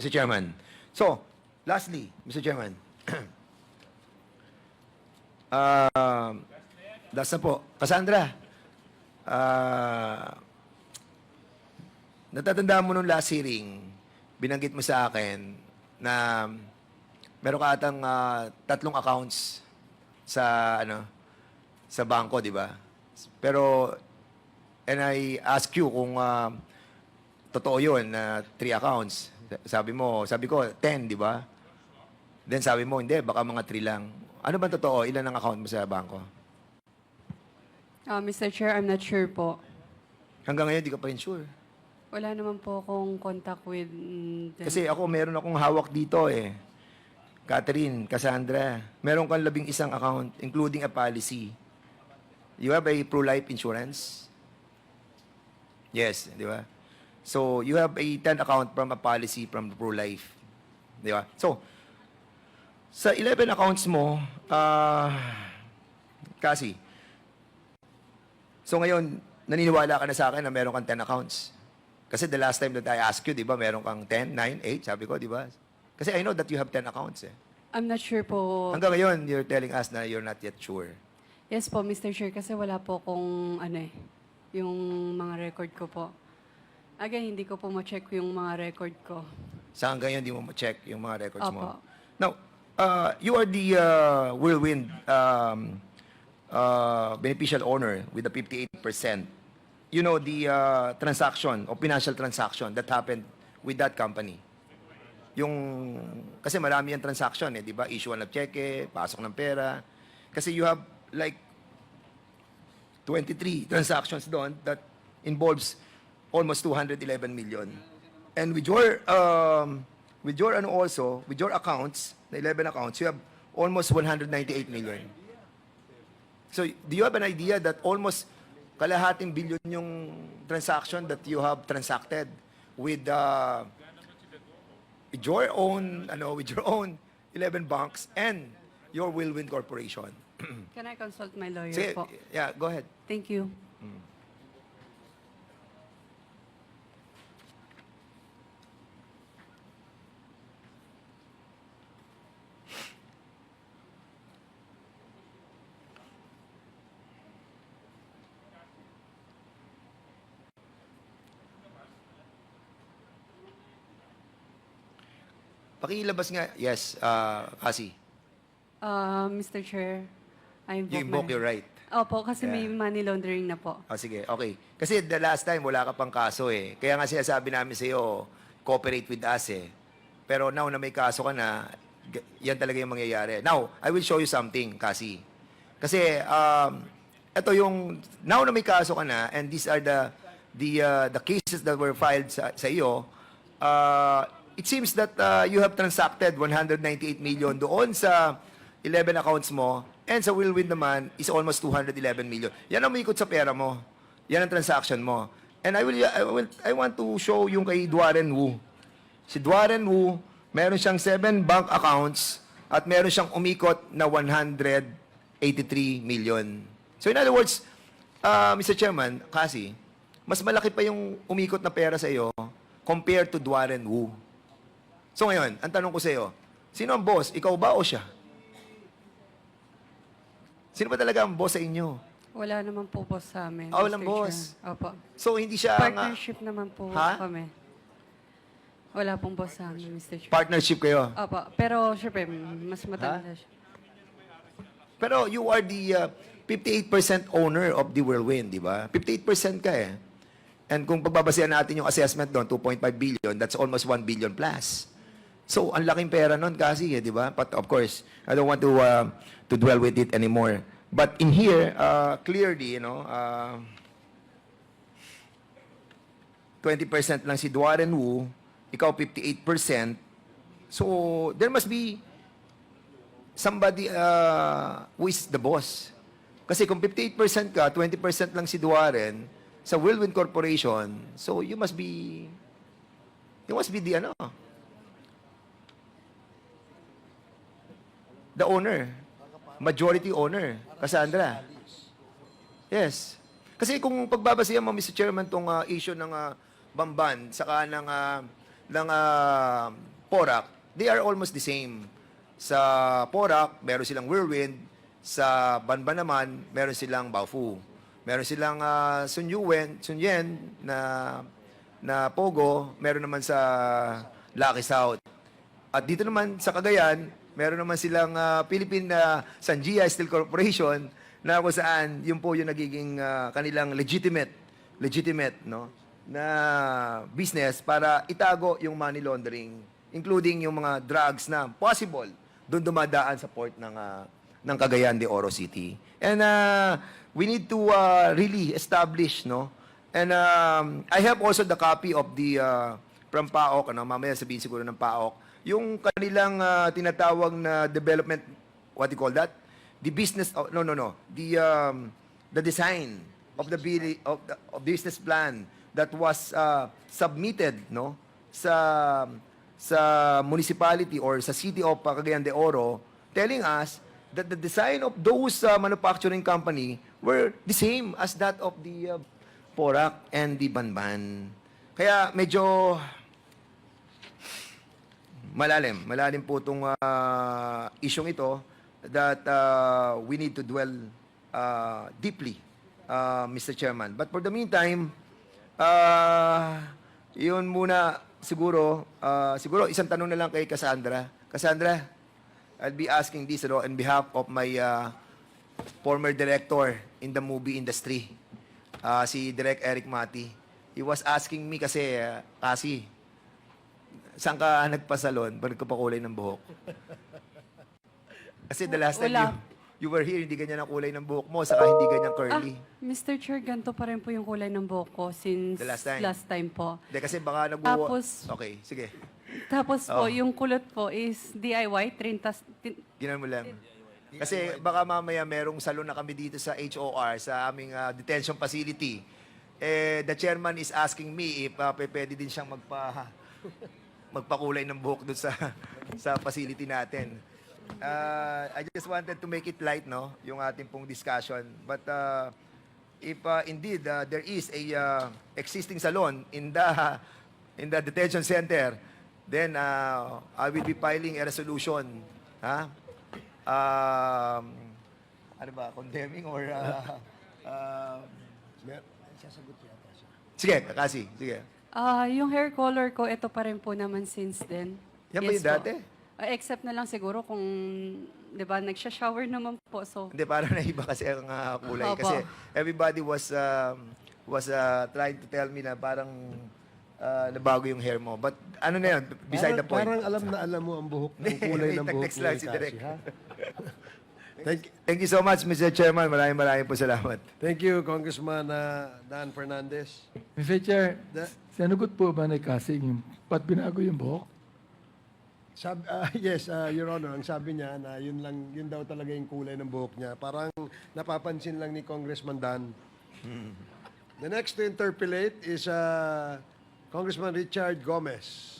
Mr. Chairman. So, lastly, Mr. Chairman. uh, last na po. Cassandra, ah, natatandaan mo nung last hearing, binanggit mo sa akin na meron ka atang ah, tatlong accounts sa ano sa bangko, di ba? Pero and I ask you kung ah, totoo 'yun na three accounts. Sabi mo, sabi ko 10, di ba? Then sabi mo, hindi, baka mga three lang. Ano ba totoo? Ilan ang account mo sa bangko? Ah, Mr. Chair, I'm not sure po. Hanggang ngayon, di ka pa rin sure. Wala naman po akong contact with mm, them. Kasi ako, meron akong hawak dito eh. Catherine, Cassandra, meron kang labing isang account, including a policy. You have a pro-life insurance? Yes, di ba? So, you have a 10 account from a policy from pro-life. Di ba? So, sa 11 accounts mo, ah, kasi, so ngayon, naniniwala ka na sa akin na meron kang 10 accounts. Kasi the last time that I asked you, di ba, meron kang 10, 9, 8, sabi ko, di ba? Kasi I know that you have 10 accounts eh. I'm not sure po. Hanggang ngayon, you're telling us na you're not yet sure. Yes po, Mr. Chair, kasi wala po akong ano eh, yung mga record ko po. Again, hindi ko po ma-check yung mga record ko. Sa hanggang ngayon, di mo ma-check yung mga records mo. Opo. Now, uh, you are the uh, whirlwind um, uh, beneficial owner with the 58%. You know the uh, transaction or financial transaction that happened with that company. Yung, kasi marami yung transaction eh, di ba? Issue ng cheque, pasok ng pera. Kasi you have like 23 transactions doon that involves almost 211 million. And with your, um, with your ano also, with your accounts, the 11 accounts, you have almost 198 million. So, do you have an idea that almost kalahating billion yung transaction that you have transacted with, uh, with your own, ano, with your own 11 banks and your Willwind Corporation? Can I consult my lawyer Sige, po? yeah, go ahead. Thank you. Pakilabas nga. Yes, uh, Kasi. Ah, Mr. Chair, I invoke You invoke my- your right. Opo, kasi may Yeah. money laundering na po. O sige, okay. Kasi the last time, wala ka pang kaso eh. Kaya nga sinasabi namin sa iyo, cooperate with us eh. Pero now na may kaso ka na, g- yan talaga yung mangyayari. Now, I will show you something, Kasi. Kasi, um, ito yung, now na may kaso ka na, and these are the, the, uh, the cases that were filed sa, sa iyo, uh, it seems that uh, you have transacted 198 million doon sa 11 accounts mo, and sa Willwin naman is almost 211 million. Yan ang umikot sa pera mo. Yan ang transaction mo. And I will, I will, I want to show yung kay Duaren Wu. Si Duaren Wu, meron siyang 7 bank accounts at meron siyang umikot na 183 million. So in other words, uh, Mr. Chairman, kasi, mas malaki pa yung umikot na pera sa iyo compared to Duaren Wu. So ngayon, ang tanong ko sa iyo, sino ang boss? Ikaw ba o siya? Sino ba talaga ang boss sa inyo? Wala naman po boss sa amin. Ah, walang Mr. Chair. boss. Opo. So hindi siya uh, Partnership naman po Ha? kami. Wala pong boss sa amin, Mr. Chair. partnership kayo. Opo, pero syempre, mas matanda siya. Pero you are the uh, 58% owner of the Whirlwind, di ba? 58% ka eh. And kung pagbabasehan natin yung assessment doon, 2.5 billion, that's almost 1 billion plus. So, ang laking pera nun kasi, eh, di ba? But of course, I don't want to uh, to dwell with it anymore. But in here, uh, clearly, you know, uh, 20% lang si Duaren Wu, ikaw 58%. So, there must be somebody uh, who is the boss. Kasi kung 58% ka, 20% lang si Duaren sa Whirlwind Corporation, so you must be, you must be the ano, the owner, majority owner, Cassandra. Yes. Kasi kung pagbabasihan mo, Mr. Chairman, tong uh, issue ng uh, Bamban, saka ng, uh, ng ah, Porac, they are almost the same. Sa Porac, meron silang Whirlwind. Sa Banban naman, meron silang Baofu. Meron silang uh, Sun Yuen, Sun Yen na, na Pogo. Meron naman sa Lucky South. At dito naman sa Cagayan, meron naman silang ah, Philippine na Sanjia Steel Corporation na kung saan yun po yung nagiging ah, kanilang legitimate legitimate no na business para itago yung money laundering including yung mga drugs na possible doon dumadaan sa port ng ah, ng Cagayan de Oro City. And ah, we need to ah, really establish no And um, I have also the copy of the uh, from PAOK, ano, mamaya sabihin siguro ng PAOK, yung kanilang uh, tinatawag na development, what do you call that? The business, oh, no, no, no, the, um, the design of the, of the of business plan that was uh, submitted, no, sa sa municipality or sa city of Cagayan de Oro, telling us that the design of those uh, manufacturing company were the same as that of the uh, Porac and the Banban. Kaya medyo malalim, malalim po itong uh, isyong ito that uh, we need to dwell uh, deeply, uh, Mr. Chairman. But for the meantime, uh, yun muna siguro, uh, siguro isang tanong na lang kay Cassandra. Cassandra, I'll be asking this ano, on behalf of my uh, former director in the movie industry, uh, si Direk Eric Mati. He was asking me kasi, uh, kasi, saan ka nagpasalon pag nagpapakulay ng buhok? Kasi the last time Wala. you, you were here, hindi ganyan ang kulay ng buhok mo, saka hindi ganyan Ah, curly. Mr. Chair, ganito pa rin po yung kulay ng buhok ko since The last time? last time po. Hindi, kasi baka nag Tapos- Okay, sige. Tapos po, Oh. yung kulot po is DIY, trintas, tin, Ginan mo lang. Kasi baka mamaya merong salon na kami dito sa HOR, sa aming ah, detention facility. Eh, the chairman is asking me if uh, pwede din siyang magpa magpakulay ng buhok doon sa sa facility natin. Uh, I just wanted to make it light, no, yung ating pong discussion. But uh, if uh, indeed uh, there is a uh, existing salon in the in the detention center, then uh, I will be filing a resolution, ha? Um, ano ba, condemning or uh, uh, Sige, kasi, sige. Ah, yung hair color ko, ito pa rin po naman since then. Yan ba yung po. dati? Ah, except na lang siguro kung, di ba, nagsha-shower naman po. So, Hindi, parang naiba kasi ang ah, kulay. Opo. Kasi everybody was um, was uh, trying to tell me na parang uh, nabago yung hair mo. But ano na yun, beside the point. Parang alam na alam mo ang buhok, ang kulay ng buhok Text lang ni si Cassie, Direk. ha? Thank, Thank you so much, Mr. Chairman. Maraming maraming po salamat. thank you, Congressman uh, Dan Fernandez. Mr. Chair, Da- sinagot po ba ni Cassie yung ba't binago yung buhok? Sab, ah, yes, uh, Your Honor, ang sabi niya na yun lang, yun daw talaga yung kulay ng buhok niya. Parang napapansin lang ni Congressman Dan. The next to interpolate is uh, Congressman Richard Gomez.